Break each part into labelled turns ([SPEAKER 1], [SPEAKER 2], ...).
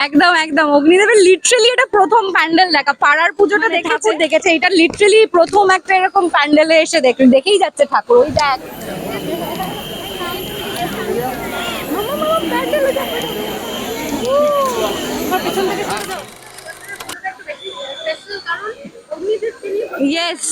[SPEAKER 1] একদম একদম। অগ্নিদেবের লিটারেলি এটা প্রথম প্যান্ডেল দেখা। পাড়ার পুজোটা দেখেছে? দেখেছে। এটা লিটারেলি প্রথম একটা এরকম প্যান্ডেলে এসে দেখে দেখেই যাচ্ছে ঠাকুর। ওই দেখ। পেছন থেকে ইয়েস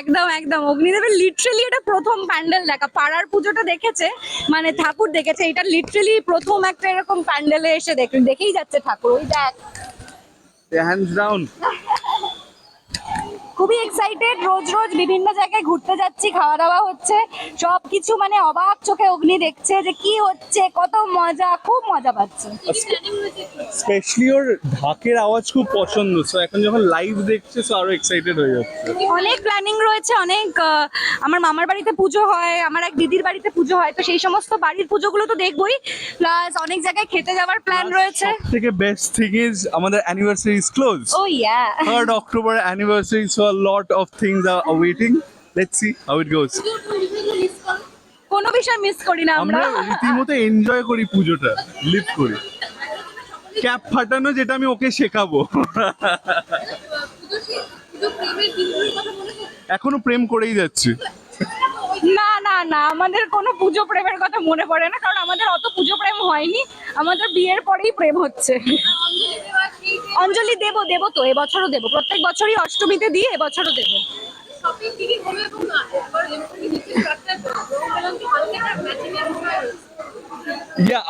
[SPEAKER 1] একদম একদম। অগ্নিদেবের লিটারালি এটা প্রথম প্যান্ডেল দেখা। পাড়ার পুজোটা দেখেছে মানে ঠাকুর দেখেছে। এটা লিটারেলি প্রথম একটা এরকম প্যান্ডেলে এসে দেখ দেখেই যাচ্ছে ঠাকুর। ওই দেখ।
[SPEAKER 2] হ্যান্ডস ডাউন
[SPEAKER 1] খুবই এক্সাইটেড রোজ রোজ বিভিন্ন জায়গায় ঘুরতে যাচ্ছি খাওয়া দাওয়া হচ্ছে। সব কিছু মানে অবাক চোখে অগ্নি দেখছে যে কি হচ্ছে কত মজা খুব মজা পাচ্ছে।
[SPEAKER 2] স্পেশালি ওর ঢাকের আওয়াজ খুব পছন্দ সো এখন যখন লাইভ দেখছে সো আরও এক্সাইটেড হয়ে যাচ্ছে।
[SPEAKER 1] অনেক প্ল্যানিং রয়েছে অনেক আমার মামার বাড়িতে পুজো হয় আমার এক দিদির বাড়িতে পুজো হয় তো সেই সমস্ত বাড়ির পুজোগুলো তো দেখবই। প্লাস অনেক জায়গায় খেতে যাওয়ার প্ল্যান রয়েছে।
[SPEAKER 2] থেকে বেস্ট থিং ইজ আমাদের anniversary is close
[SPEAKER 1] oh yeah
[SPEAKER 2] third October anniversary so a lot of things are awaiting. Let's see how it goes.
[SPEAKER 1] কোনো বিষয় মিস করি না আমরা।
[SPEAKER 2] আমরা রীতিমতো এনজয় করি পুজোটা লিভ করি। ক্যাপ ফাটানো যেটা আমি ওকে শেখাবো। এখনও প্রেম করেই যাচ্ছি।
[SPEAKER 1] না না না আমাদের কোনো পুজো প্রেমের কথা মনে পড়ে না কারণ আমাদের অত পুজো প্রেম হয়নি। আমাদের বিয়ের পরেই প্রেম হচ্ছে। অঞ্জলি দেবো দেব তো এবছরও দেবো। প্রত্যেক বছরই অষ্টমীতে দিই এবছরও দেবো।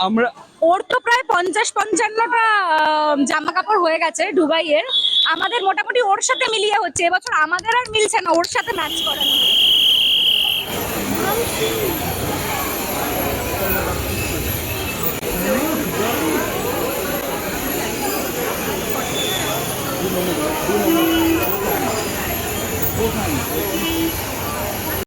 [SPEAKER 2] আমরা
[SPEAKER 1] ওর তো প্রায় পঞ্চাশ পঞ্চান্নটা জামা কাপড় হয়ে গেছে দুবাইয়ের। আমাদের মোটামুটি ওর সাথে মিলিয়ে হচ্ছে। এবছর আমাদের আর মিলছে না ওর সাথে ম্যাচ করানো Thank you.